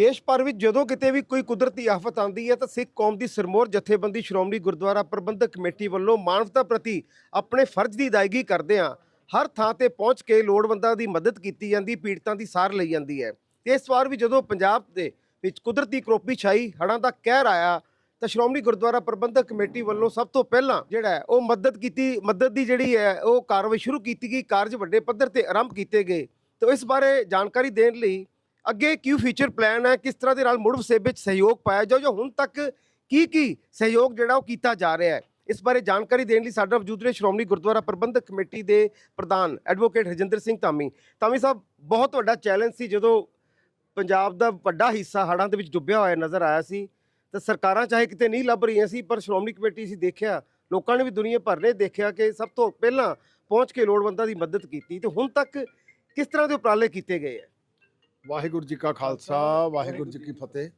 ਦੇਸ਼ ਭਰ ਵਿੱਚ ਜਦੋਂ ਕਿਤੇ ਵੀ ਕੋਈ ਕੁਦਰਤੀ ਆਫਤ ਆਉਂਦੀ ਹੈ ਤਾਂ ਸਿੱਖ ਕੌਮ ਦੀ ਸਿਰਮੌਰ ਜਥੇਬੰਦੀ ਸ਼੍ਰੋਮਣੀ ਗੁਰਦੁਆਰਾ ਪ੍ਰਬੰਧਕ ਕਮੇਟੀ ਵੱਲੋਂ ਮਾਨਵਤਾ ਪ੍ਰਤੀ ਆਪਣੇ ਫਰਜ਼ ਦੀ ਅਦਾਇਗੀ ਕਰਦੇ ਆ ਹਰ ਥਾਂ ਤੇ ਪਹੁੰਚ ਕੇ ਲੋੜਵੰਦਾਂ ਦੀ ਮਦਦ ਕੀਤੀ ਜਾਂਦੀ, ਪੀੜਤਾਂ ਦੀ ਸਾਰ ਲਈ ਜਾਂਦੀ ਹੈ। ਤੇ ਇਸ ਵਾਰ ਵੀ ਜਦੋਂ ਪੰਜਾਬ ਦੇ ਵਿੱਚ ਕੁਦਰਤੀ ਕਰੋਪੀ ਛਾਈ, ਹੜ੍ਹਾਂ ਦਾ ਕਹਿਰ ਆਇਆ, ਤਾਂ ਸ਼੍ਰੋਮਣੀ ਗੁਰਦੁਆਰਾ ਪ੍ਰਬੰਧਕ ਕਮੇਟੀ ਵੱਲੋਂ ਸਭ ਤੋਂ ਪਹਿਲਾਂ ਜਿਹੜਾ ਉਹ ਮਦਦ ਕੀਤੀ, ਮਦਦ ਦੀ ਜਿਹੜੀ ਹੈ, ਉਹ ਕਾਰਵਾਈ ਸ਼ੁਰੂ ਕੀਤੀ ਗਈ। ਕਾਰਜ ਵੱਡੇ ਪੱਧਰ ਤੇ ਆਰੰਭ ਕੀਤੇ ਗਏ। ਤਾਂ ਇਸ ਬਾਰੇ ਜਾਣਕਾਰੀ ਦੇਣ ਲਈ ਅੱਗੇ ਕੀ ਫਿਊਚਰ ਪਲਾਨ ਹੈ? ਕਿਸ ਤਰ੍ਹਾਂ ਦੇ ਨਾਲ ਮੁੜ ਵਸੇਬੇ ਵਿੱਚ ਸਹਿਯੋਗ ਪਾਇਆ ਜਾਊ? ਜੋ ਹੁਣ ਤੱਕ ਕੀ ਕੀ ਸਹਿਯੋਗ ਜਿਹੜਾ ਉਹ ਕੀਤਾ ਜਾ ਰਿਹਾ ਹੈ? ਇਸ ਬਾਰੇ ਜਾਣਕਾਰੀ ਦੇਣ ਲਈ ਸਾਡਾ ਮੌਜੂਦ ਨੇ ਸ਼੍ਰੋਮਣੀ ਗੁਰਦੁਆਰਾ ਪ੍ਰਬੰਧਕ ਕਮੇਟੀ ਦੇ ਪ੍ਰਧਾਨ ਐਡਵੋਕੇਟ ਹਰਜਿੰਦਰ ਸਿੰਘ ਧਾਮੀ। ਧਾਮੀ ਸਾਹਿਬ, ਬਹੁਤ ਵੱਡਾ ਚੈਲੰਜ ਸੀ ਜਦੋਂ ਪੰਜਾਬ ਦਾ ਵੱਡਾ ਹਿੱਸਾ ਹੜ੍ਹਾਂ ਦੇ ਵਿੱਚ ਡੁੱਬਿਆ ਹੋਇਆ ਨਜ਼ਰ ਆਇਆ ਸੀ। ਤਾਂ ਸਰਕਾਰਾਂ ਚਾਹੇ ਕਿਤੇ ਨਹੀਂ ਲੱਭ ਰਹੀਆਂ ਸੀ, ਪਰ ਸ਼੍ਰੋਮਣੀ ਕਮੇਟੀ ਸੀ ਦੇਖਿਆ, ਲੋਕਾਂ ਨੇ ਵੀ ਦੁਨੀਆ ਭਰ ਨੇ ਦੇਖਿਆ ਕਿ ਸਭ ਤੋਂ ਪਹਿਲਾਂ ਪਹੁੰਚ ਕੇ ਲੋੜਵੰਦਾਂ ਦੀ ਮਦਦ ਕੀਤੀ। ਤੇ ਹੁਣ ਤੱਕ ਕਿਸ ਤਰ੍ਹਾਂ ਦੇ ਉਪਰਾਲੇ ਕੀਤੇ ਗਏ ਹੈ? ਵਾਹਿਗੁਰੂ ਜੀ ਕਾ ਖਾਲਸਾ ਵਾਹਿਗੁਰੂ ਜੀ ਕੀ ਫਤਿਹ।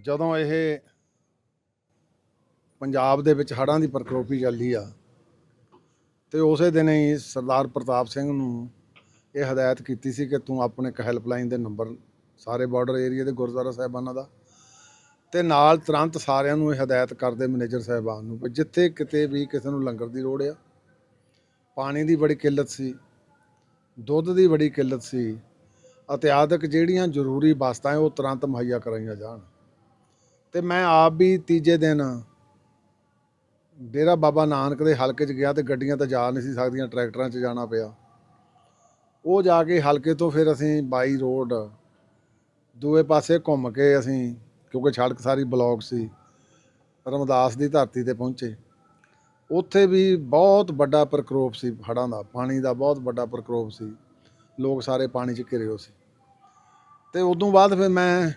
ਜਦੋਂ ਇਹ ਪੰਜਾਬ ਦੇ ਵਿੱਚ ਹੜ੍ਹਾਂ ਦੀ ਪ੍ਰਕੋਪੀ ਚੱਲੀ ਆ ਤੇ ਉਸੇ ਦਿਨ ਹੀ ਸਰਦਾਰ ਪ੍ਰਤਾਪ ਸਿੰਘ ਨੂੰ ਇਹ ਹਦਾਇਤ ਕੀਤੀ ਸੀ ਕਿ ਤੂੰ ਆਪਣੇ ਇੱਕ ਹੈਲਪਲਾਈਨ ਦੇ ਨੰਬਰ ਸਾਰੇ ਬਾਰਡਰ ਏਰੀਆ ਦੇ ਗੁਰਦੁਆਰਾ ਸਾਹਿਬਾਨਾਂ ਦਾ ਤੇ ਨਾਲ ਤੁਰੰਤ ਸਾਰਿਆਂ ਨੂੰ ਇਹ ਹਦਾਇਤ ਕਰਦੇ ਮੈਨੇਜਰ ਸਾਹਿਬਾਨ ਨੂੰ ਵੀ ਜਿੱਥੇ ਕਿਤੇ ਵੀ ਕਿਸੇ ਨੂੰ ਲੰਗਰ ਦੀ ਲੋੜ ਆ ਪਾਣੀ ਦੀ ਬੜੀ ਕਿੱਲਤ ਸੀ ਦੁੱਧ ਦੀ ਬੜੀ ਕਿੱਲਤ ਸੀ ਅਤਿਆਧਕ ਜਿਹੜੀਆਂ ਜ਼ਰੂਰੀ ਵਸਤਾਂ ਉਹ ਤੁਰੰਤ ਮੁਹੱਈਆ ਕਰਾਈਆਂ ਜਾਣ। ਤੇ ਮੈਂ ਆਪ ਵੀ ਤੀਜੇ ਦਿਨ ਡੇਰਾ ਬਾਬਾ ਨਾਨਕ ਦੇ ਹਲਕੇ 'ਚ ਗਿਆ ਤੇ ਗੱਡੀਆਂ ਤਾਂ ਜਾ ਨਹੀਂ ਸੀ ਸਕਦੀਆਂ, ਟਰੈਕਟਰਾਂ 'ਚ ਜਾਣਾ ਪਿਆ। ਉਹ ਜਾ ਕੇ ਹਲਕੇ ਤੋਂ ਫਿਰ ਅਸੀਂ ਬਾਈ ਰੋਡ ਦੂਏ ਪਾਸੇ ਘੁੰਮ ਕੇ ਅਸੀਂ, ਕਿਉਂਕਿ ਸੜਕ ਸਾਰੀ ਬਲੌਕ ਸੀ, ਰਮਦਾਸ ਦੀ ਧਰਤੀ ਤੇ ਪਹੁੰਚੇ। ਉੱਥੇ ਵੀ ਬਹੁਤ ਵੱਡਾ ਪ੍ਰਕੋਪ ਸੀ ਹੜ੍ਹਾਂ ਦਾ, ਪਾਣੀ ਦਾ ਬਹੁਤ ਵੱਡਾ ਪ੍ਰਕੋਪ ਸੀ। ਲੋਕ ਸਾਰੇ ਪਾਣੀ 'ਚ ਘਿਰੇ ਹੋ ਸੀ। ਤੇ ਉਦੋਂ ਬਾਅਦ ਫਿਰ ਮੈਂ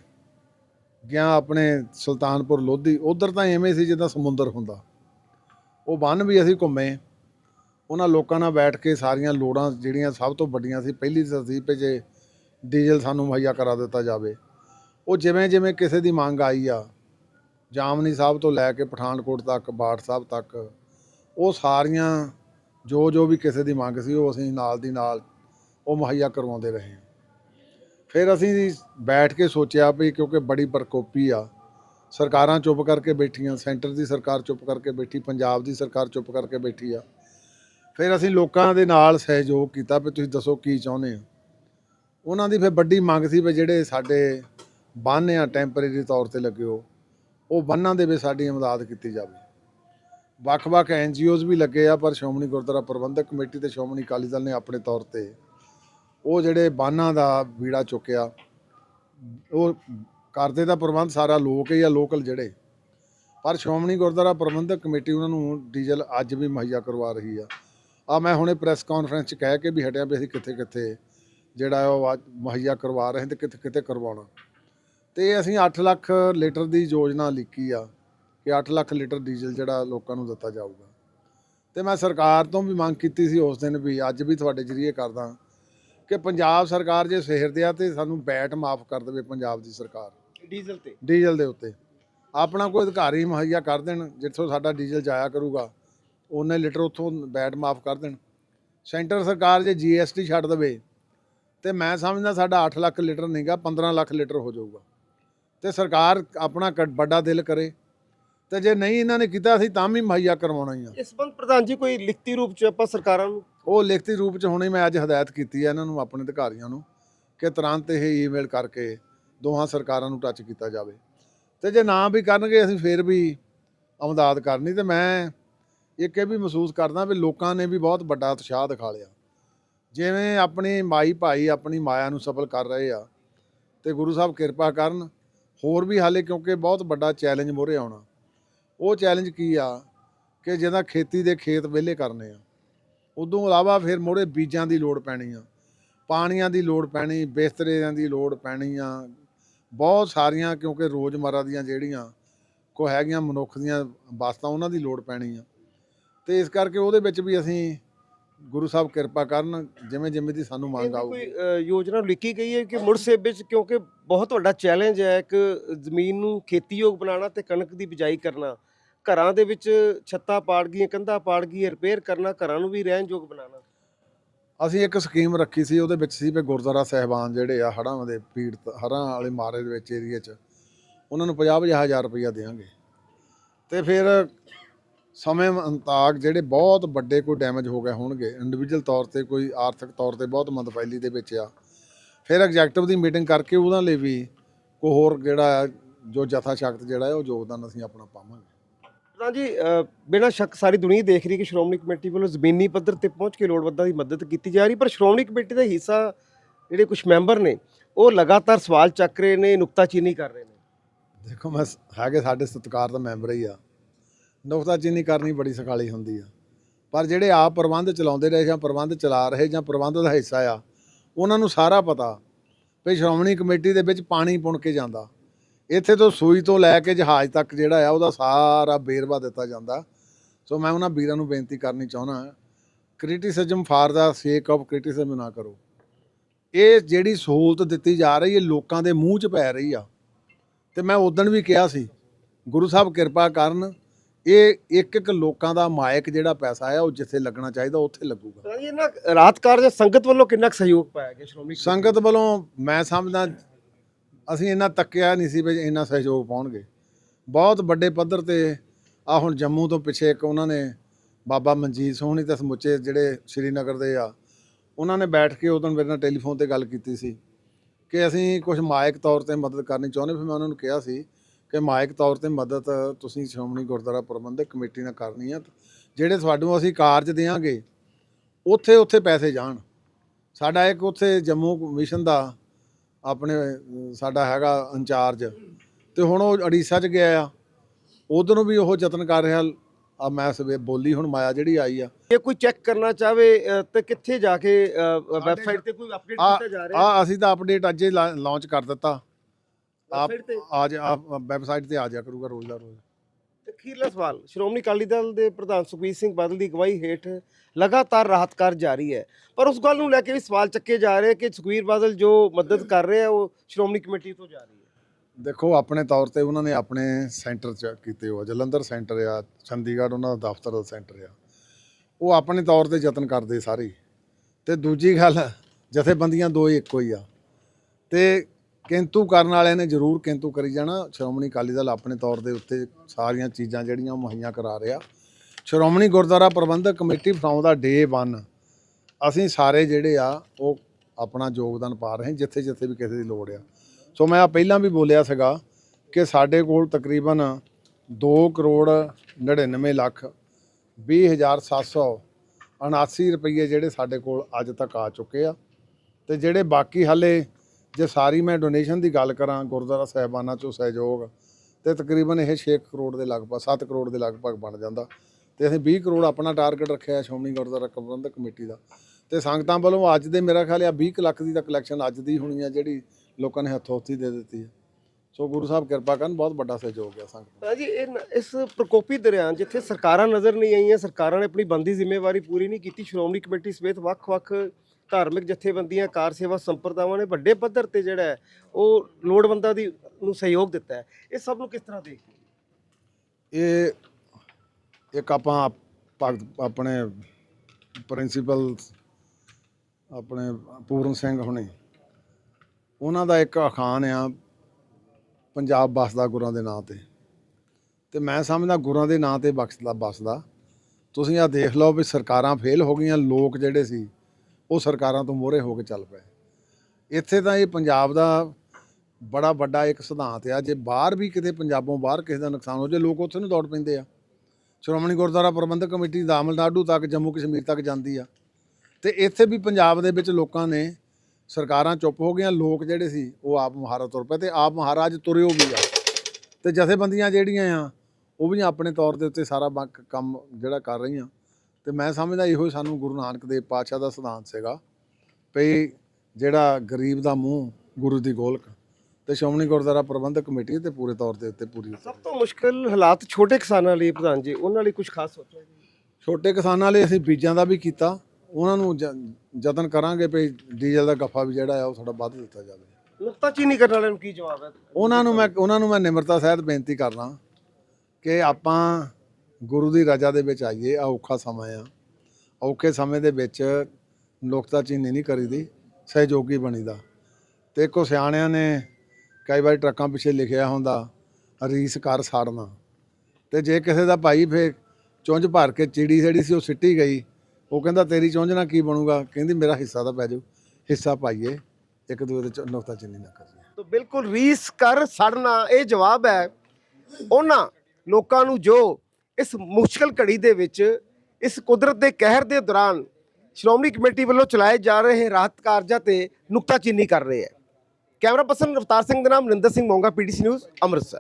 ਗਿਆ ਆਪਣੇ ਸੁਲਤਾਨਪੁਰ ਲੋਧੀ। ਉਧਰ ਤਾਂ ਐਵੇਂ ਸੀ ਜਿੱਦਾਂ ਸਮੁੰਦਰ ਹੁੰਦਾ। ਉਹ ਬੰਨ ਵੀ ਅਸੀਂ ਘੁੰਮੇ। ਉਹਨਾਂ ਲੋਕਾਂ ਨਾਲ ਬੈਠ ਕੇ ਸਾਰੀਆਂ ਲੋੜਾਂ ਜਿਹੜੀਆਂ ਸਭ ਤੋਂ ਵੱਡੀਆਂ ਸੀ, ਪਹਿਲੀ ਤਾਂ ਸੀ ਵੀ ਜੇ ਡੀਜ਼ਲ ਸਾਨੂੰ ਮੁਹੱਈਆ ਕਰਾ ਦਿੱਤਾ ਜਾਵੇ। ਉਹ ਜਿਵੇਂ ਜਿਵੇਂ ਕਿਸੇ ਦੀ ਮੰਗ ਆਈ ਆ, ਜਾਮਨੀ ਸਾਹਿਬ ਤੋਂ ਲੈ ਕੇ ਪਠਾਨਕੋਟ ਤੱਕ, ਬਾਠ ਸਾਹਿਬ ਤੱਕ ਉਹ ਸਾਰੀਆਂ ਜੋ ਜੋ ਵੀ ਕਿਸੇ ਦੀ ਮੰਗ ਸੀ ਉਹ ਅਸੀਂ ਨਾਲ ਦੀ ਨਾਲ ਉਹ ਮੁਹੱਈਆ ਕਰਵਾਉਂਦੇ ਰਹੇ ਹਾਂ। ਫਿਰ ਅਸੀਂ ਬੈਠ ਕੇ ਸੋਚਿਆ ਵੀ ਕਿਉਂਕਿ ਬੜੀ ਪ੍ਰਕੋਪੀ ਆ, ਸਰਕਾਰਾਂ ਚੁੱਪ ਕਰਕੇ ਬੈਠੀਆਂ, ਸੈਂਟਰ ਦੀ ਸਰਕਾਰ ਚੁੱਪ ਕਰਕੇ ਬੈਠੀ, ਪੰਜਾਬ ਦੀ ਸਰਕਾਰ ਚੁੱਪ ਕਰਕੇ ਬੈਠੀ ਆ। ਫਿਰ ਅਸੀਂ ਲੋਕਾਂ ਦੇ ਨਾਲ ਸਹਿਯੋਗ ਕੀਤਾ ਵੀ ਤੁਸੀਂ ਦੱਸੋ ਕੀ ਚਾਹੁੰਦੇ ਆ ਉਹਨਾਂ ਦੀ ਫਿਰ ਵੱਡੀ ਮੰਗ ਸੀ ਵੀ ਜਿਹੜੇ ਸਾਡੇ ਬੰਨ੍ਹ ਆ ਟੈਂਪਰੇਰੀ ਤੌਰ ਤੇ ਲੱਗੇ ਹੋ ਉਹ ਬੰਨਾਂ ਦੇ ਵਿੱਚ ਸਾਡੀ ਇਮਦਾਦ ਕੀਤੀ ਜਾਵੇ। ਵੱਖ-ਵੱਖ ਐਨਜੀਓਜ਼ ਵੀ ਲੱਗੇ ਆ, ਪਰ ਸ਼੍ਰੋਮਣੀ ਗੁਰਦੁਆਰਾ ਪ੍ਰਬੰਧਕ ਕਮੇਟੀ ਤੇ ਸ਼੍ਰੋਮਣੀ ਅਕਾਲੀ ਦਲ ਨੇ ਆਪਣੇ ਤੌਰ ਤੇ ਉਹ ਜਿਹੜੇ ਬਾਨਾਂ ਦਾ ਵੀੜਾ ਚੁੱਕਿਆ, ਉਹ ਕਰਦੇ ਦਾ ਪ੍ਰਬੰਧ ਸਾਰਾ ਲੋਕ ਹੀ ਆ, ਲੋਕਲ ਜਿਹੜੇ। ਪਰ ਸ਼੍ਰੋਮਣੀ ਗੁਰਦੁਆਰਾ ਪ੍ਰਬੰਧਕ ਕਮੇਟੀ ਉਹਨਾਂ ਨੂੰ ਡੀਜ਼ਲ ਅੱਜ ਵੀ ਮੁਹੱਈਆ ਕਰਵਾ ਰਹੀ ਆ। ਆ ਮੈਂ ਹੁਣੇ ਪ੍ਰੈਸ ਕਾਨਫਰੰਸ 'ਚ ਕਹਿ ਕੇ ਵੀ ਹਟਿਆ ਵੀ ਅਸੀਂ ਕਿੱਥੇ ਕਿੱਥੇ ਜਿਹੜਾ ਉਹ ਅੱਜ ਮੁਹੱਈਆ ਕਰਵਾ ਰਹੇ ਹਾਂ ਤੇ ਕਿੱਥੇ ਕਿੱਥੇ ਕਰਵਾਉਣਾ। ਤੇ ਅਸੀਂ 8 ਲੱਖ ਲੀਟਰ ਦੀ ਯੋਜਨਾ ਲਿਖੀ ਆ। ਕਿ 8 ਲੱਖ ਲੀਟਰ ਡੀਜ਼ਲ ਜਿਹੜਾ ਲੋਕਾਂ ਨੂੰ ਦਿੱਤਾ ਜਾਊਗਾ। ਤੇ ਮੈਂ ਸਰਕਾਰ ਤੋਂ ਵੀ ਮੰਗ ਕੀਤੀ ਸੀ ਉਸ ਦਿਨ ਵੀ ਅੱਜ ਵੀ ਤੁਹਾਡੇ ਜਰੀਏ ਕਰਦਾ ਕਿ ਪੰਜਾਬ ਸਰਕਾਰ ਜੇ ਸਿਹਰਦੇ ਆ ਤੇ ਸਾਨੂੰ ਬੈਟ ਮਾਫ ਕਰ ਦੇਵੇ ਪੰਜਾਬ ਦੀ ਸਰਕਾਰ। ਡੀਜ਼ਲ ਤੇ? ਡੀਜ਼ਲ ਦੇ ਉੱਤੇ। ਆਪਣਾ ਕੋਈ ਅਧਿਕਾਰੀ ਮੁਹੱਈਆ ਕਰ ਦੇਣ ਜਿੱਥੋਂ ਸਾਡਾ ਡੀਜ਼ਲ ਜਾਇਆ ਕਰੂਗਾ ਉਹਨੇ ਲੀਟਰ ਉੱਥੋਂ ਬੈਟ ਮਾਫ ਕਰ ਦੇਣ। ਸੈਂਟਰ ਸਰਕਾਰ ਜੇ ਜੀਐਸਟੀ ਛੱਡ ਦੇਵੇ ਤੇ ਮੈਂ ਸਮਝਦਾ ਸਾਡਾ 8 ਲੱਖ ਲੀਟਰ ਨਹੀਂਗਾ 15 ਲੱਖ ਲੀਟਰ ਹੋ ਜਾਊਗਾ। ਤੇ ਸਰਕਾਰ ਆਪਣਾ ਵੱਡਾ ਦਿਲ ਕਰੇ। ਤੇ ਜੇ ਨਹੀਂ ਇਹਨਾਂ ਨੇ ਕੀਤਾ ਅਸੀਂ ਤਾਂ ਵੀ ਮੁਹੱਈਆ ਕਰਵਾਉਣਾ ਹੀ ਆ। ਇਸ ਸੰਬੰਧ ਪ੍ਰਧਾਨ ਜੀ ਕੋਈ ਲਿਖਤੀ ਰੂਪ ਚ ਆਪਾਂ ਸਰਕਾਰਾਂ ਨੂੰ? ਉਹ ਲਿਖਤੀ ਰੂਪ ਚ ਹੁਣੇ ਮੈਂ ਅੱਜ ਹਦਾਇਤ ਕੀਤੀ ਹੈ ਇਹਨਾਂ ਨੂੰ ਆਪਣੇ ਅਧਿਕਾਰੀਆਂ ਨੂੰ ਕਿ ਤੁਰੰਤ ਇਹ ਈਮੇਲ ਕਰਕੇ ਦੋਹਾਂ ਸਰਕਾਰਾਂ ਨੂੰ ਟੱਚ ਕੀਤਾ ਜਾਵੇ। ਤੇ ਜੇ ਨਾ ਵੀ ਕਰਨਗੇ ਅਸੀਂ ਫੇਰ ਵੀ ਆਮਦਾਦ ਕਰਨੀ। ਤੇ ਮੈਂ ਇੱਕ ਇਹ ਵੀ ਮਹਿਸੂਸ ਕਰਦਾ ਵੀ ਲੋਕਾਂ ਨੇ ਵੀ ਬਹੁਤ ਵੱਡਾ ਉਤਸ਼ਾਹ ਦਿਖਾ ਲਿਆ। ਜਿਵੇਂ ਆਪਣੀ ਮਾਈ ਭਾਈ ਆਪਣੀ ਮਾਇਆ ਨੂੰ ਸਫਲ ਕਰ ਰਹੇ ਆ ਤੇ ਗੁਰੂ ਸਾਹਿਬ ਕਿਰਪਾ ਕਰਨ ਹੋਰ ਵੀ ਹਾਲੇ ਕਿਉਂਕਿ ਬਹੁਤ ਵੱਡਾ ਚੈਲੰਜ ਮੋਰੇ ਆਉਣਾ। ਉਹ ਚੈਲੰਜ ਕੀ ਆ? ਕਿ ਜਿਹਦਾ ਖੇਤੀ ਦੇ ਖੇਤ ਵਿਹਲੇ ਕਰਨੇ ਆ। ਉਦੋਂ ਇਲਾਵਾ ਫਿਰ ਮੋੜੇ ਬੀਜਾਂ ਦੀ ਲੋੜ ਪੈਣੀ ਆ। ਪਾਣੀਆਂ ਦੀ ਲੋੜ ਪੈਣੀ ਬਿਸਤਰਿਆਂ ਦੀ ਲੋੜ ਪੈਣੀ ਆ। ਬਹੁਤ ਸਾਰੀਆਂ ਕਿਉਂਕਿ ਰੋਜ਼ਮਰਾ ਦੀਆਂ ਜਿਹੜੀਆਂ ਕੋ ਹੈਗੀਆਂ ਮਨੁੱਖ ਦੀਆਂ ਵਸਤਾਂ ਉਹਨਾਂ ਦੀ ਲੋੜ ਪੈਣੀ ਆ। ਤੇ ਇਸ ਕਰਕੇ ਉਹਦੇ ਵਿੱਚ ਵੀ ਅਸੀਂ ਗੁਰੂ ਸਾਹਿਬ ਕਿਰਪਾ ਕਰਨ ਜਿਵੇਂ ਜਿਵੇਂ ਦੀ ਸਾਨੂੰ ਮੰਗ ਆਊਗੀ। ਕੋਈ ਯੋਜਨਾ ਲਿਖੀ ਗਈ ਹੈ ਕਿ ਮੁੜ ਸੇਬੇ ਚ ਕਿਉਂਕਿ ਬਹੁਤ ਵੱਡਾ ਚੈਲੰਜ ਹੈ ਇੱਕ ਜ਼ਮੀਨ ਨੂੰ ਖੇਤੀਯੋਗ ਬਣਾਉਣਾ ਤੇ ਕਣਕ ਦੀ ਬਿਜਾਈ ਕਰਨਾ। ਘਰਾਂ ਦੇ ਵਿੱਚ ਛੱਤਾਂ ਪਾੜ ਗਈਆਂ ਕੰਧਾਂ ਪਾੜ ਗਈਆਂ ਰਿਪੇਅਰ ਕਰਨਾ ਘਰਾਂ ਨੂੰ ਵੀ ਰਹਿਣਯੋਗ ਬਣਾਉਣਾ। ਅਸੀਂ ਇੱਕ ਸਕੀਮ ਰੱਖੀ ਸੀ ਉਹਦੇ ਵਿੱਚ ਸੀ ਵੀ ਗੁਰਦੁਆਰਾ ਸਹਿਬਾਨ ਜਿਹੜੇ ਆ ਹੜ੍ਹਾਂ ਦੇ ਪੀੜਤ ਹੜ੍ਹਾਂ ਵਾਲੇ ਮਾਰੇ ਦੇ ਵਿੱਚ ਏਰੀਆ 'ਚ ਉਹਨਾਂ ਨੂੰ 50 ਹਜ਼ਾਰ ਰੁਪਈਆ ਦੇਵਾਂਗੇ। ਤੇ ਫਿਰ ਸਮੇਂ ਅੰਤਾਕ ਜਿਹੜੇ ਬਹੁਤ ਵੱਡੇ ਕੋਈ ਡੈਮੇਜ ਹੋ ਗਏ ਹੋਣਗੇ ਇੰਡੀਵਿਜੂਅਲ ਤੌਰ ਤੇ ਕੋਈ ਆਰਥਿਕ ਤੌਰ ਤੇ ਬਹੁਤ ਮੰਦਫੈਲੀ ਦੇ ਵਿੱਚ ਆ ਫਿਰ ਐਗਜ਼ੈਕਟਿਵ ਦੀ ਮੀਟਿੰਗ ਕਰਕੇ ਉਹਨਾਂ ਲਈ ਵੀ ਕੋਈ ਹੋਰ ਜਿਹੜਾ ਆ, ਜੋ ਜਥਾ ਸ਼ਕਤ ਜਿਹੜਾ ਹੈ ਉਹ ਯੋਗਦਾਨ ਅਸੀਂ ਆਪਣਾ ਪਾਵਾਂਗੇ। ਤਾਂ ਜੀ ਬਿਨਾਂ ਸ਼ੱਕ ਸਾਰੀ ਦੁਨੀਆ ਦੇਖ ਰਹੀ ਕਿ ਸ਼੍ਰੋਮਣੀ ਕਮੇਟੀ ਵੱਲੋਂ ਜ਼ਮੀਨੀ ਪੱਧਰ ਤੇ ਪਹੁੰਚ ਕੇ ਲੋੜਵੰਦਾਂ ਦੀ ਮਦਦ ਕੀਤੀ ਜਾ ਰਹੀ, ਪਰ ਸ਼੍ਰੋਮਣੀ ਕਮੇਟੀ ਦਾ ਹਿੱਸਾ ਜਿਹੜੇ ਕੁਝ ਮੈਂਬਰ ਨੇ, ਉਹ ਲਗਾਤਾਰ ਸਵਾਲ ਚੱਕ ਰਹੇ ਨੇ, ਨੁਕਤਾਚੀਨੀ ਕਰ ਰਹੇ ਨੇ। ਦੇਖੋ, ਮੈਂ ਹੈਗੇ ਸਾਡੇ ਸਤਿਕਾਰ ਦਾ ਮੈਂਬਰ ਹੀ ਆ। ਨੁਕਤਾਚੀਨੀ ਕਰਨੀ ਬੜੀ ਸਖਾਲੀ ਹੁੰਦੀ ਆ। ਪਰ ਜਿਹੜੇ ਆਪ ਪ੍ਰਬੰਧ ਚਲਾਉਂਦੇ ਰਹੇ ਜਾਂ ਪ੍ਰਬੰਧ ਚਲਾ ਰਹੇ ਜਾਂ ਪ੍ਰਬੰਧ ਦਾ ਹਿੱਸਾ ਆ, ਉਹਨਾਂ ਨੂੰ ਸਾਰਾ ਪਤਾ ਵੀ ਸ਼੍ਰੋਮਣੀ ਕਮੇਟੀ ਦੇ ਵਿੱਚ ਪਾਣੀ ਪੁਣ ਕੇ ਜਾਂਦਾ। ਇੱਥੇ ਤੋਂ ਸੂਈ ਤੋਂ ਲੈ ਕੇ ਜਹਾਜ਼ ਤੱਕ ਜਿਹੜਾ ਆ ਉਹਦਾ ਸਾਰਾ ਬੇਰਵਾ ਦਿੱਤਾ ਜਾਂਦਾ। ਸੋ ਮੈਂ ਉਹਨਾਂ ਵੀਰਾਂ ਨੂੰ ਬੇਨਤੀ ਕਰਨੀ ਚਾਹੁੰਦਾ ਕ੍ਰਿਟਿਸਿਜ਼ਮ ਫਾਰ ਦਾ ਸੇਕ ਆਫ ਕ੍ਰਿਟਿਸਿਜ਼ਮ ਨਾ ਕਰੋ। ਇਹ ਜਿਹੜੀ ਸਹੂਲਤ ਦਿੱਤੀ ਜਾ ਰਹੀ ਹੈ ਲੋਕਾਂ ਦੇ ਮੂੰਹ 'ਚ ਪੈ ਰਹੀ ਆ। ਤੇ ਮੈਂ ਉਦੋਂ ਵੀ ਕਿਹਾ ਸੀ ਗੁਰੂ ਸਾਹਿਬ ਕਿਰਪਾ ਕਰਨ ਇਹ ਇੱਕ ਇੱਕ ਲੋਕਾਂ ਦਾ ਮਾਇਕ ਜਿਹੜਾ ਪੈਸਾ ਆ ਉਹ ਜਿੱਥੇ ਲੱਗਣਾ ਚਾਹੀਦਾ ਉੱਥੇ ਲੱਗੂਗਾ। ਜੀ ਇਹਨਾਂ ਰਾਤ ਕਾਰਜ ਸੰਗਤ ਵੱਲੋਂ ਕਿੰਨਾ ਸਹਿਯੋਗ ਪਾਇਆ ਗਿਆ ਸ਼੍ਰੋਮਣੀ ਸੰਗਤ ਵੱਲੋਂ ਮੈਂ ਸਮਝਦਾ ਅਸੀਂ ਇੰਨਾ ਤੱਕਿਆ ਨਹੀਂ ਸੀ ਵੀ ਇੰਨਾ ਸਹਿਯੋਗ ਪਾਉਣਗੇ। ਬਹੁਤ ਵੱਡੇ ਪੱਧਰ ਤੇ ਆ ਹੁਣ ਜੰਮੂ ਤੋਂ ਪਿੱਛੇ ਇੱਕ ਉਹਨਾਂ ਨੇ ਬਾਬਾ ਮਨਜੀਤ ਸੋਹਣੀ ਤੇ ਸਮੁੱਚੇ ਜਿਹੜੇ ਸ਼੍ਰੀਨਗਰ ਦੇ ਆ, ਉਹਨਾਂ ਨੇ ਬੈਠ ਕੇ ਉਦੋਂ ਮੇਰੇ ਨਾਲ ਟੈਲੀਫੋਨ ਤੇ ਗੱਲ ਕੀਤੀ ਸੀ ਕਿ ਅਸੀਂ ਕੁਝ ਮਾਇਕ ਤੌਰ ਤੇ ਮਦਦ ਕਰਨੀ ਚਾਹੁੰਦੇ ਫਿਰ ਮੈਂ ਉਹਨਾਂ ਨੂੰ ਕਿਹਾ ਸੀ ਕਿ ਮਾਇਕ ਤੌਰ ਤੇ ਮਦਦ ਤੁਸੀਂ ਸ਼੍ਰੋਮਣੀ ਗੁਰਦੁਆਰਾ ਪ੍ਰਬੰਧਕ ਕਮੇਟੀ ਨਾਲ ਕਰਨੀ ਆ, ਜਿਹੜੇ ਤੁਹਾਨੂੰ ਅਸੀਂ ਕਾਰਜ ਦੇਵਾਂਗੇ ਉੱਥੇ ਉੱਥੇ ਪੈਸੇ ਜਾਣ। ਸਾਡਾ ਇੱਕ ਉੱਥੇ ਜੰਮੂ ਮਿਸ਼ਨ ਦਾ ਆਪਣੇ ਸਾਡਾ ਹੈਗਾ ਇੰਚਾਰਜ। ਤੇ ਹੁਣ ਉਹ ਉੜੀਸਾ 'ਚ ਗਿਆ ਆ। ਉਧਰੋਂ ਵੀ ਉਹ ਯਤਨ ਕਰ ਰਿਹਾ। ਆ ਮੈਂ ਸਵੇ ਬੋਲੀ ਹੁਣ ਮਾਇਆ ਜਿਹੜੀ ਆਈ ਆ। ਜੇ ਕੋਈ ਚੈੱਕ ਕਰਨਾ ਚਾਹਵੇ ਅ, ਤੇ ਕਿੱਥੇ ਜਾ ਕੇ ਵੈਬਸਾਈਟ ਤੇ ਕੋਈ ਅਪਡੇਟ ਕੀਤਾ ਜਾ ਰਿਹਾ? ਆ ਅਸੀਂ ਤਾਂ ਅਪਡੇਟ ਅੱਜ ਲਾਂਚ ਕਰ ਦਿੱਤਾ। ਆਪ ਵੈਬਸਾਈਟ ਤੇ ਅੱਜ ਵੈਬਸਾਈਟ ਤੇ ਆ ਜਾ ਕਰੂਗਾ ਰੋਜ਼ ਦਾ ਰੋਜ਼। ਤੇ ਅਖੀਰਲਾ ਸਵਾਲ, ਸ਼੍ਰੋਮਣੀ ਅਕਾਲੀ ਦਲ ਦੇ ਪ੍ਰਧਾਨ ਸੁਖਬੀਰ ਸਿੰਘ ਬਾਦਲ ਦੀ ਅਗਵਾਈ ਹੇਠ ਲਗਾਤਾਰ ਰਾਹਤ ਕਾਰਜ ਜਾਰੀ ਹੈ। ਪਰ ਉਸ ਗੱਲ ਨੂੰ ਲੈ ਕੇ ਵੀ ਸਵਾਲ ਚੱਕੇ ਜਾ ਰਹੇ ਕਿ ਸੁਖਬੀਰ ਬਾਦਲ ਜੋ ਮਦਦ ਕਰ ਰਹੇ ਆ ਉਹ ਸ਼੍ਰੋਮਣੀ ਕਮੇਟੀ ਤੋਂ ਜਾ ਰਹੀ ਹੈ। ਦੇਖੋ, ਆਪਣੇ ਤੌਰ ਤੇ ਉਹਨਾਂ ਨੇ ਆਪਣੇ ਸੈਂਟਰ ਚ ਕੀਤੇ ਹੋ ਜਲੰਧਰ ਸੈਂਟਰ ਆ, ਚੰਡੀਗੜ੍ਹ ਉਹਨਾਂ ਦਾ ਦਫ਼ਤਰ ਦਾ ਸੈਂਟਰ ਆ। ਉਹ ਆਪਣੇ ਤੌਰ ਤੇ ਯਤਨ ਕਰਦੇ ਸਾਰੇ। ਹੀ। ਤੇ ਦੂਜੀ ਗੱਲ, ਜਥੇਬੰਦੀਆਂ ਦੋ ਹੀ ਇੱਕੋ ਹੀ ਆ। ਤੇ ਕਿੰਤੂ ਕਰਨ ਵਾਲਿਆਂ ਨੇ ਜ਼ਰੂਰ ਕਿੰਤੂ ਕਰੀ ਜਾਣਾ। ਸ਼੍ਰੋਮਣੀ ਅਕਾਲੀ ਦਲ ਆਪਣੇ ਤੌਰ ਦੇ ਉੱਤੇ ਸਾਰੀਆਂ ਚੀਜ਼ਾਂ ਜਿਹੜੀਆਂ ਉਹ ਮੁਹੱਈਆ ਕਰਾ ਰਿਹਾ। Shiromani Gurdwara Prabandhak committee from the day 1 ਅਸੀਂ ਸਾਰੇ ਜਿਹੜੇ ਆ, ਉਹ ਆਪਣਾ ਯੋਗਦਾਨ ਪਾ ਰਹੇ ਜਿੱਥੇ ਜਿੱਥੇ ਵੀ ਕਿਸੇ ਦੀ ਲੋੜ ਆ। ਸੋ ਮੈਂ ਪਹਿਲਾਂ ਵੀ ਬੋਲਿਆ ਸੀਗਾ ਕਿ ਸਾਡੇ ਕੋਲ ਤਕਰੀਬਨ 2 ਕਰੋੜ 99 ਲੱਖ 20779 ਰੁਪਏ ਜਿਹੜੇ ਸਾਡੇ ਕੋਲ ਅੱਜ ਤੱਕ ਆ ਚੁੱਕੇ ਆ। ਤੇ ਜਿਹੜੇ ਬਾਕੀ ਹਾਲੇ ਜੇ ਸਾਰੀ ਮੈਂ ਡੋਨੇਸ਼ਨ ਦੀ ਗੱਲ ਕਰਾਂ, ਗੁਰਦੁਆਰਾ ਸਾਹਿਬਾਨਾਂ ਚੋਂ ਸਹਿਯੋਗ, ਤੇ ਤਕਰੀਬਨ ਇਹ 6 ਕਰੋੜ ਦੇ ਲਗਭਗ 7 ਕਰੋੜ ਦੇ ਲਗਭਗ ਬਣ ਜਾਂਦਾ। ਤੇ ਅਸੀਂ 20 ਕਰੋੜ ਆਪਣਾ ਟਾਰਗੇਟ ਰੱਖਿਆ ਸ਼੍ਰੋਮਣੀ ਗੁਰਦੁਆਰਾ ਪ੍ਰਬੰਧਕ ਕਮੇਟੀ ਦਾ। ਤੇ ਸੰਗਤਾਂ ਵੱਲੋਂ ਅੱਜ ਦੇ ਮੇਰਾ ਖਿਆਲ ਆ 20 ਕੁ ਲੱਖ ਦੀ ਤਾਂ ਕਲੈਕਸ਼ਨ ਅੱਜ ਦੀ ਹੋਣੀ ਆ, ਜਿਹੜੀ ਲੋਕਾਂ ਨੇ ਹੱਥੋਂ ਹੱਥੀ ਦੇ ਦਿੱਤੀ ਹੈ ਸੋ ਗੁਰੂ ਸਾਹਿਬ ਕਿਰਪਾ ਕਰਨ, ਬਹੁਤ ਵੱਡਾ ਸਹਿਯੋਗ ਹੈ ਸੰਗਤ ਜੀ ਇਹ ਇਸ ਪ੍ਰਕੋਪੀ ਦਰਿਆਨ ਜਿੱਥੇ ਸਰਕਾਰਾਂ ਨਜ਼ਰ ਨਹੀਂ ਆਈਆਂ, ਸਰਕਾਰਾਂ ਨੇ ਆਪਣੀ ਬੰਦੀ ਜ਼ਿੰਮੇਵਾਰੀ ਪੂਰੀ ਨਹੀਂ ਕੀਤੀ, ਸ਼੍ਰੋਮਣੀ ਕਮੇਟੀ ਸਮੇਤ ਵੱਖ-ਵੱਖ ਧਾਰਮਿਕ ਜਥੇਬੰਦੀਆਂ, ਕਾਰ ਸੇਵਾ ਸੰਪਰਦਾਵਾਂ ਨੇ ਵੱਡੇ ਪੱਧਰ ਤੇ ਜਿਹੜਾ ਹੈ, ਉਹ ਲੋੜਵੰਦਾਂ ਦੀ ਨੂੰ ਸਹਿਯੋਗ ਦਿੱਤਾ ਹੈ। ਇਹ ਸਭ ਨੂੰ ਕਿਸ ਤਰ੍ਹਾਂ ਦੇਖਦੇ ਇਹ ਇੱਕ ਆਪਾਂ ਭਗਤ ਆਪਣੇ ਪ੍ਰਿੰਸੀਪਲ, ਆਪਣੇ ਪੂਰਨ ਸਿੰਘ ਹੁਣੇ, ਉਹਨਾਂ ਦਾ ਇੱਕ ਅਖਾਣ ਆ ਪੰਜਾਬ ਬਸਦਾ ਗੁਰਾਂ ਦੇ ਨਾਂ ਤੇ। ਤੇ ਮੈਂ ਸਮਝਦਾ ਗੁਰਾਂ ਦੇ ਨਾਂ ਤੇ ਬਖਸ਼ਦਾ ਬਸਦਾ। ਤੁਸੀਂ ਆ ਦੇਖ ਲਓ ਵੀ ਸਰਕਾਰਾਂ ਫੇਲ ਹੋ ਗਈਆਂ, ਲੋਕ ਜਿਹੜੇ ਸੀ ਉਹ ਸਰਕਾਰਾਂ ਤੋਂ ਮੋਹਰੇ ਹੋ ਕੇ ਚੱਲ ਪਏ। ਇੱਥੇ ਤਾਂ ਇਹ ਪੰਜਾਬ ਦਾ ਬੜਾ ਵੱਡਾ ਇੱਕ ਸਿਧਾਂਤ ਆ, ਜੇ ਬਾਹਰ ਵੀ ਕਿਤੇ ਪੰਜਾਬੋਂ ਬਾਹਰ ਕਿਸੇ ਦਾ ਨੁਕਸਾਨ ਹੋ ਜੇ ਲੋਕ ਉੱਥੇ ਨੂੰ ਦੌੜ ਪੈਂਦੇ ਆ। ਸ਼੍ਰੋਮਣੀ ਗੁਰਦੁਆਰਾ ਪ੍ਰਬੰਧਕ ਕਮੇਟੀ ਤਾਮਿਲਨਾਡੂ ਤੱਕ, ਜੰਮੂ ਕਸ਼ਮੀਰ ਤੱਕ ਜਾਂਦੀ ਆ। ਤੇ ਇੱਥੇ ਵੀ ਪੰਜਾਬ ਦੇ ਵਿੱਚ ਲੋਕਾਂ ਨੇ ਸਰਕਾਰਾਂ ਚੁੱਪ ਹੋ ਗਈਆਂ, ਲੋਕ ਜਿਹੜੇ ਸੀ, ਉਹ ਆਪ ਮਹਾਰਾ ਤੁਰ ਪਏ ਤੇ ਆਪ ਮਹਾਰਾਜ ਤੁਰਿਓ ਵੀ ਆ। ਤੇ ਜਥੇਬੰਦੀਆਂ ਜਿਹੜੀਆਂ ਆ, ਉਹ ਵੀ ਆਪਣੇ ਤੌਰ ਦੇ ਉੱਤੇ ਸਾਰਾ ਬਕ- ਕੰਮ ਜਿਹੜਾ ਕਰ ਰਹੀਆਂ। ਤੇ ਮੈਂ ਸਮਝਦਾ ਇਹੋ ਸਾਨੂੰ ਗੁਰੂ ਨਾਨਕ ਦੇਵ ਪਾਤਸ਼ਾਹ ਦਾ ਸਿਧਾਂਤ ਸੀਗਾ ਵੀ ਜਿਹੜਾ ਗਰੀਬ ਦਾ ਮੂੰਹ ਗੁਰੂ ਦੀ ਗੋਲਕ ਤੇ ਸ਼੍ਰੋਮਣੀ ਗੁਰਦੁਆਰਾ ਪ੍ਰਬੰਧਕ ਕਮੇਟੀ ਤੇ ਪੂਰੇ ਤੌਰ ਦੇ ਉੱਤੇ ਪੂਰੀ ਸਭ ਤੋਂ ਮੁਸ਼ਕਲ ਹਾਲਾਤ ਛੋਟੇ ਕਿਸਾਨਾਂ ਲਈ ਪ੍ਰਧਾਨ ਜੀ ਉਹਨਾਂ ਲਈ ਕੁਝ ਖਾਸ ਸੋਚਿਆ ਜੀ। ਛੋਟੇ ਕਿਸਾਨਾਂ ਲਈ ਅਸੀਂ ਬੀਜਾਂ ਦਾ ਵੀ ਕੀਤਾ ਉਹਨਾਂ ਨੂੰ ਯਤਨ ਕਰਾਂਗੇ ਵੀ ਡੀਜ਼ਲ ਦਾ ਗੱਫਾ ਵੀ ਜਿਹੜਾ ਆ ਉਹ ਥੋੜਾ ਵੱਧ ਦਿੱਤਾ ਜਾਵੇ। ਨੁਕਤਾਚੀਨੀ ਕਰਨ ਵਾਲਿਆਂ ਨੂੰ ਕੀ ਜਵਾਬ ਹੈ? ਉਹਨਾਂ ਨੂੰ ਮੈਂ ਉਹਨਾਂ ਨੂੰ ਮੈਂ ਨਿਮਰਤਾ ਸਹਿਤ ਬੇਨਤੀ ਕਰਨਾ ਕਿ ਆਪਾਂ ਗੁਰੂ ਦੀ ਰਜਾ ਦੇ ਵਿੱਚ ਆਈਏ ਆ ਔਖਾ ਸਮਾਂ ਆ। ਔਖੇ ਸਮੇਂ ਦੇ ਵਿੱਚ ਨੁਕਤਾਚੀਨੀ ਨਹੀਂ ਕਰੀਦੀ ਸਹਿਯੋਗੀ ਬਣੀਦਾ। ਤੇ ਇੱਕੋ ਸਿਆਣਿਆਂ ਨੇ ਕਈ ਵਾਰੀ ਟਰੱਕਾਂ ਪਿੱਛੇ ਲਿਖਿਆ ਹੁੰਦਾ, ਰੀਸ ਕਰ ਸਾੜਨਾ। ਤੇ ਜੇ ਕਿਸੇ ਦਾ ਭਾਈ ਫੇ ਚੁੰਝ ਭਰ ਕੇ ਚਿੜੀ ਜਿਹੜੀ ਸੀ ਉਹ ਸਿੱਟੀ ਗਈ, ਉਹ ਕਹਿੰਦਾ, ਤੇਰੀ ਚੁੰਝ ਨਾਲ ਕੀ ਬਣੂਗਾ? ਕਹਿੰਦੀ, ਮੇਰਾ ਹਿੱਸਾ ਤਾਂ ਪੈ ਜਾਊ। ਹਿੱਸਾ ਪਾਈਏ, ਇੱਕ ਦੂਜੇ ਦੇ ਨੁਕਤਾਚੀਨੀ ਨਾ ਕਰੀਏ ਤਾਂ ਬਿਲਕੁਲ ਰੀਸ ਕਰ ਸੜਨਾ, ਇਹ ਜਵਾਬ ਹੈ, ਉਹਨਾਂ ਲੋਕਾਂ ਨੂੰ ਜੋ ਇਸ ਮੁਸ਼ਕਲ ਘੜੀ ਦੇ ਵਿੱਚ, ਇਸ ਕੁਦਰਤ ਦੇ ਕਹਿਰ ਦੇ ਦੌਰਾਨ ਸ਼੍ਰੋਮਣੀ ਕਮੇਟੀ ਵੱਲੋਂ ਚਲਾਏ ਜਾ ਰਹੇ ਰਾਹਤ ਕਾਰਜਾਂ ਤੇ ਨੁਕਤਾਚੀਨੀ ਕਰ ਰਹੇ ਹੈ। ਕੈਮਰਾ ਪਰਸਨ ਰਫਤਾਰ ਸਿੰਘ ਦੇ ਨਾਮ, ਨਰਿੰਦਰ ਸਿੰਘ ਮੋਂਗਾ, ਪੀਡੀਸੀ ਨਿਊਜ਼, ਅੰਮ੍ਰਿਤਸਰ।